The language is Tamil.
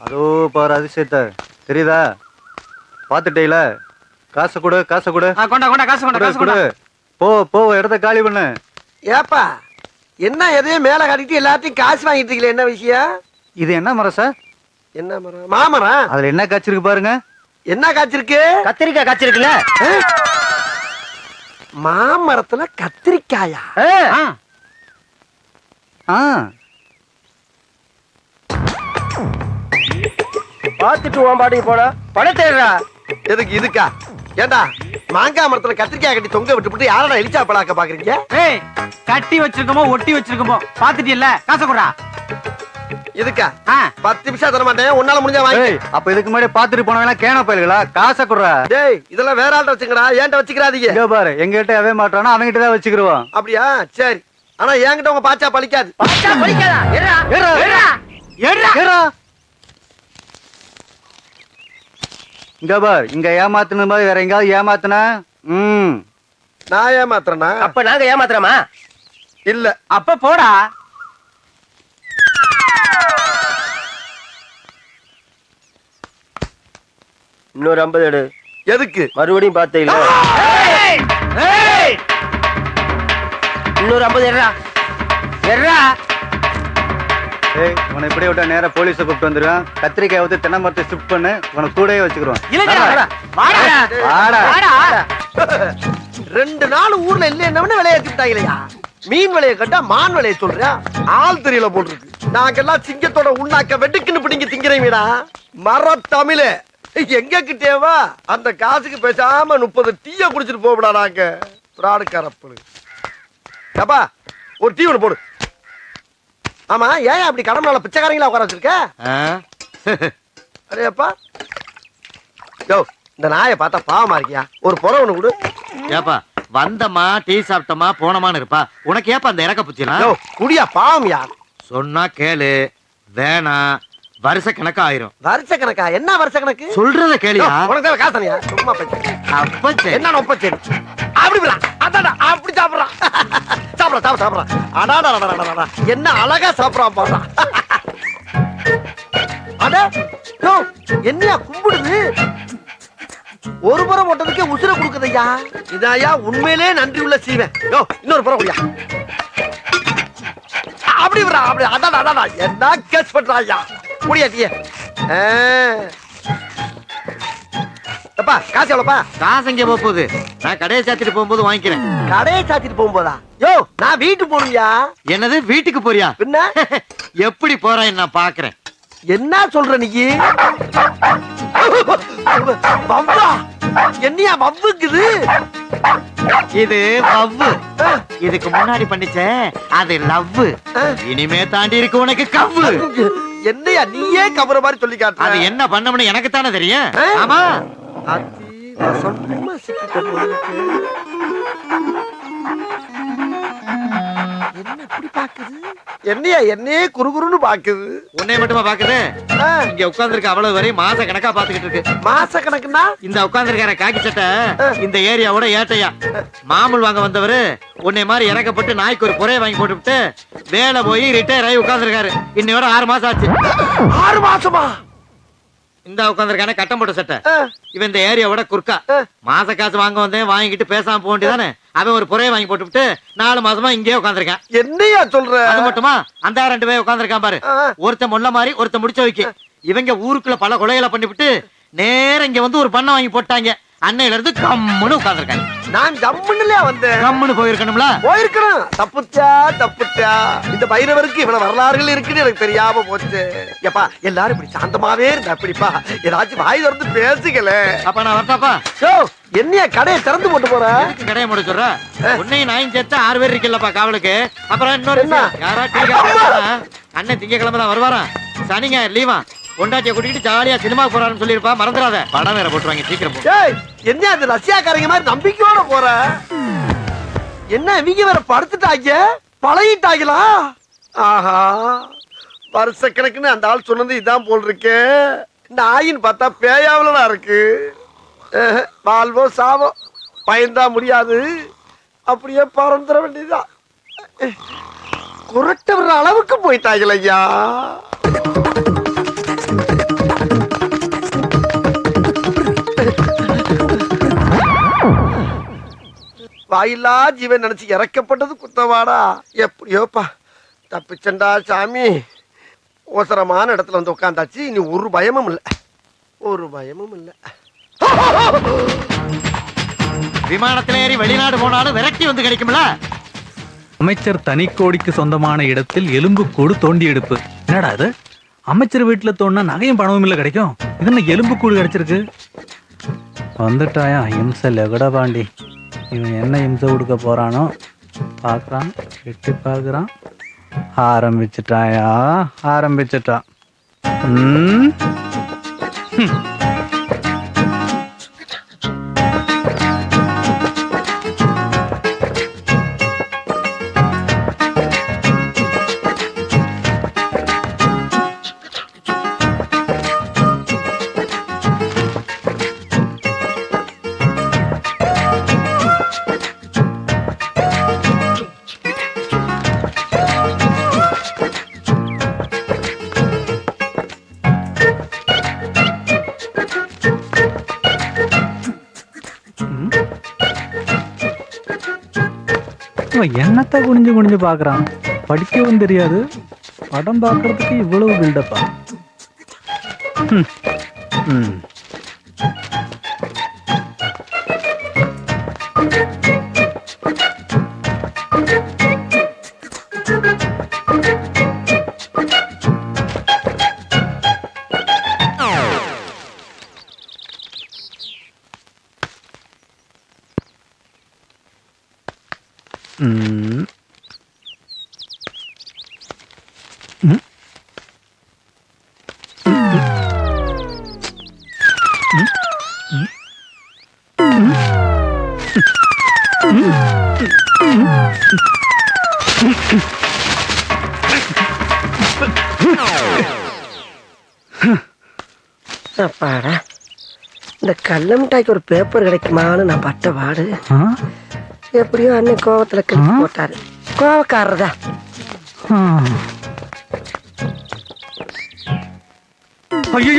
அதோ பாரு அதிசயத்தை. தெரியுதா? பார்த்துட்டீல காசை கொடு காசை கொடு. ஆ, கொண்டா கொண்டா காசு கொண்டா காசு கொடு. போ போ இடத்த காலி பண்ணு. ஏப்பா என்ன எதையும் மேல காட்டிட்டு எல்லாத்தையும் காசு வாங்கிட்டு இருக்கீங்களே என்ன விஷயம்? இது என்ன மரம் சார்? என்ன மரம்? மாமரம். அதுல என்ன காய்ச்சிருக்கு பாருங்க. என்ன காய்ச்சிருக்கு கத்திரிக்காய் காய்ச்சிருக்குல்ல மாமரத்துல கத்திரிக்காயா? ஆ, ஆ. பாத்துட்டு உன் பாட்டுக்கு போனா பணம் தேடுறா. எதுக்கு இதுக்கா? ஏண்டா மாங்காய் மரத்துல கத்திரிக்காய் கட்டி தொங்க விட்டுவிட்டு யாரடா எலிச்சா பழாக்க பாக்குறீங்க ஏய் கட்டி வச்சிருக்கோமோ ஒட்டி வச்சிருக்கோமோ பாத்துட்டியல்ல காசு கொடுறா. இதுக்கா பத்து நிமிஷம் தர மாட்டேன். உன்னால முடிஞ்சா வாங்கி அப்ப இதுக்கு முன்னாடி பாத்துட்டு போனவங்க கேன பயல்களா? காசை குடுறா. டேய் இதெல்லாம் வேற ஆள்கிட்ட வச்சுக்கடா. ஏன்ட்ட வச்சுக்கிறாதீங்க. இங்க பாரு எங்க கிட்ட எவே மாட்டானோ அவங்கிட்ட தான் வச்சுக்கிருவோம் அப்படியா? சரி. ஆனா என்கிட்ட உங்க பாச்சா பழிக்காது. பாச்சா பலிக்காதா ஏறா ஏறா. ஏறா ஏறா ஏறா. இங்க பார் இங்க ஏமாத்துன மாதிரி வேற எங்கயாவது ஏமாத்துன? ம். நான் ஏமாத்துறேனா? அப்ப நாங்க ஏமாத்துறோமா? இல்ல. அப்ப போடா. இன்னொரு ஐம்பது எடு. எதுக்கு? மறுபடியும் பார்த்தே இல்ல. இன்னொரு ஐம்பது எடுறா ஏறா ஏய் உன்னை இப்படி விட்டா நேரா போலீஸை கூப்பிட்டு வந்துருவேன். கத்திரிக்காய் ஊத்தி தென்னை மரத்தை ஷிஃப்ட் பண்ணு உனக்கு கூடயே வச்சுக்கிறோம் வாடா. ரெண்டு நாள் ஊர்ல இல்ல என்னன்னு விளையாட்டு விட்டாங்களையா மீன் விலைய கட்டா மான் விலைய சொல்றியா? ஆள் தெரியல போட்டிருக்கு. நாங்கெல்லாம் சிங்கத்தோட உண்ணாக்க வெட்டுக்குன்னு பிடிங்க திங்கிறீங்கடா மர தமிழே எங்க கிட்டேவா? அந்த காசுக்கு பேசாம முப்பது டீய குடிச்சிட்டு போகடா நாங்க. பிராடு கரப்பு அப்பா ஒரு டீ ஒன்று போடு. ஆமா ஏன் அப்படி கடமையால பிச்சைக்காரங்களா உட்கார வச்சிருக்க? அடேப்பா யோ இந்த நாயை பார்த்தா பாவமா இருக்கியா? ஒரு புற ஒண்ணு கொடு. ஏப்பா வந்தமா டீ சாப்பிட்டமா போனமான்னு இருப்பா. உனக்கு ஏப்பா அந்த இறக்க யோ குடியா பாவம்யா? சொன்னா கேளு வேணாம் வருஷ கணக்கா ஆயிரும். வருஷ கணக்கா? என்ன வருஷ கணக்கு? சொல்றத கேளியா? உனக்கு தேவை காசு தனியா சும்மா பேச்சு அப்ப சரி என்ன ஒப்ப சரி. அப்படி சாப்பிடுறான் அடாடா என்ன அழகா சாப்பிடுறான் பாடுறான் அட என்னையா கும்பிடுது? ஒரு புறம் போட்டதுக்கே உசுர கொடுக்குதையா? இதாயா உண்மையிலே நன்றி உள்ள சீவன் யோ இன்னொரு புறம் ஐயா அப்படி அப்படி. அடாடா அடாடா. என்ன கேஸ் பண்றாயா ஐயா டீய. எப்பா காசு எவ்வளோப்பா காசு எங்க போக போகுது நான் கடையை சாத்திட்டு போகும்போது வாங்கிக்கிறேன். கடையை சாத்திட்டு போகும்போதா? யோ நான் வீட்டுக்கு போகணும்யா. என்னது வீட்டுக்கு போறியா? பின்ன? எப்படி போறான்னு நான் பாக்குறேன். என்ன சொல்ற நீ? வவ்வா. என்னையா வவ்வுக்குது? இது வவ்வு. இதுக்கு முன்னாடி பண்ணிச்சே அது லவ் இனிமே தாண்டி இருக்கு உனக்கு கவ்வு. என்னையா நீயே கவர மாதிரி சொல்லி அது என்ன பண்ணணும்னு எனக்கு தானே தெரியும்? ஆமா. இருக்கு. என்ன இப்படி பாக்குது என்னையா என்னையே குறுகுறுன்னு பாக்குது. உன்னை மட்டுமா பாக்குது? இங்க உட்கார்ந்திருக்க அவ்வளவு வரையும் மாச கணக்கா பாத்துக்கிட்டு இருக்கு. மாச கணக்குன்னா இந்த உட்கார்ந்திருக்கிற காக்கி சட்டை இந்த ஏரியாவோட ஏட்டையா. மாமூல் வாங்க வந்தவரு உன்னை மாதிரி இறக்கப்பட்டு நாய்க்கு ஒரு புறைய வாங்கி போட்டுவிட்டு வேலை போய் ரிட்டையர் ஆகி உட்கார்ந்திருக்காரு. இன்னையோட ஆறு மாசம் ஆச்சு. ஆறு மாசமா? இந்த உட்கார்ந்திருக்கான கட்டம் போட்ட சட்டை. இவன் இந்த ஏரியாவோட குறுக்கா. மாச காசு வாங்க வந்தேன் வாங்கிட்டு பேசாம போக வேண்டியதானே? அவன் ஒரு புறைய வாங்கி போட்டுவிட்டு நாலு மாசமா இங்கேயே உட்கார்ந்திருக்கான். என்னையா சொல்ற? அது மட்டுமா? அந்த ரெண்டு பேர் உட்கார்ந்திருக்கான் பாரு. ஆ. ஒருத்தன் முள்ள மாதிரி ஒருத்தன் முடிச்ச வைக்க இவங்க ஊருக்குள்ள பல கொலைகளை பண்ணிவிட்டு நேரா இங்க வந்து ஒரு பண்ணை வாங்கி போட்டாங்க. அன்னையில இருந்து கம்முன்னு உட்கார்ந்திருக்காங்க நான் ஜம்முன்னுலயா வந்தேன். கம்முன்னு போயிருக்கணும்ல? போயிருக்கணும். தப்புச்சா தப்புச்சா. இந்த பைரவருக்கு இவ்வளவு வரலாறுகள் இருக்குன்னு எனக்கு தெரியாம போச்சு. எப்பா எல்லாரும் இப்படி சாந்தமாவே இருந்தா எப்படிப்பா? ஏதாச்சும் வாய் திறந்து பேசுகல அப்ப நான் வரட்டாப்பா. யோ என்னையா கடையை திறந்து போட்டு போற? கடையை முடிச்சுடுற உன்னையும் நாயும் சேர்த்து ஆறு பேர் இருக்கல்லப்பா காவலுக்கு. அப்புறம் இன்னொரு. யாரா டீ அண்ணன் திங்கக்கிழமை தான் வருவாராம். சனிங்க லீவா பொண்டாட்டிய கூட்டிட்டு ஜாலியா சினிமா போறான்னு சொல்லிருப்பா மறந்துடாத. படம் வேற போட்டுருவாங்க சீக்கிரம் போ. என்ன அது ரஷ்யாக்காரங்க மாதிரி நம்பிக்கையோட போற? என்ன இவங்க வேற படுத்துட்டாங்க? பழகிட்டாங்களா? ஆஹா வருஷ கணக்குன்னு அந்த ஆள் சொன்னது இதான் போல் இருக்கு. இந்த ஆயின்னு பார்த்தா பேயாவிலடா இருக்கு. வாழ்வோ சாவோ பயந்தா முடியாது. அப்படியே பறந்துட வேண்டியதுதான். குரட்ட அளவுக்கு போயிட்டாங்களா ஐயா. வாயில்லா ஜீவன் நினச்சி இறக்கப்பட்டது குத்தவாடா. எப்படியோப்பா தப்பிச்சண்டா சாமி. ஓசரமான இடத்துல வந்து உட்காந்தாச்சு இனி ஒரு பயமும் இல்லை. ஒரு பயமும் இல்லை. விமானத்தில் ஏறி வெளிநாடு போனாலும் விரட்டி வந்து கிடைக்கும்ல? அமைச்சர் தனிக்கோடிக்கு சொந்தமான இடத்தில் எலும்பு கூடு தோண்டி எடுப்பு. என்னடா அது அமைச்சர் வீட்டில் தோணுனா நகையும் பணமும் இல்லை கிடைக்கும். இது என்ன எலும்பு கூடு கிடைச்சிருக்கு? வந்துட்டாயா? இம்சல் எகடா பாண்டி. இவன் என்ன இம்சை கொடுக்க போகிறானோ பார்க்குறான் எட்டி பார்க்குறான் ஆரம்பிச்சிட்டாயா? ஆரம்பிச்சிட்டான். ம்? என்னத்த குனிஞ்சு குனிஞ்சு பாக்குறான் படிக்கவும் தெரியாது. படம் பார்க்குறதுக்கு இவ்வளவு பில்டப்பா ம் ம் அப்பாடா இந்த கல்ல மிட்டாய்க்கு ஒரு பேப்பர் கிடைக்குமான்னு நான் பட்ட பாடு எப்படியோ அண்ணன் கோவத்துல கிளம்பி போட்டாரு கோவக்காரதா ஐயோ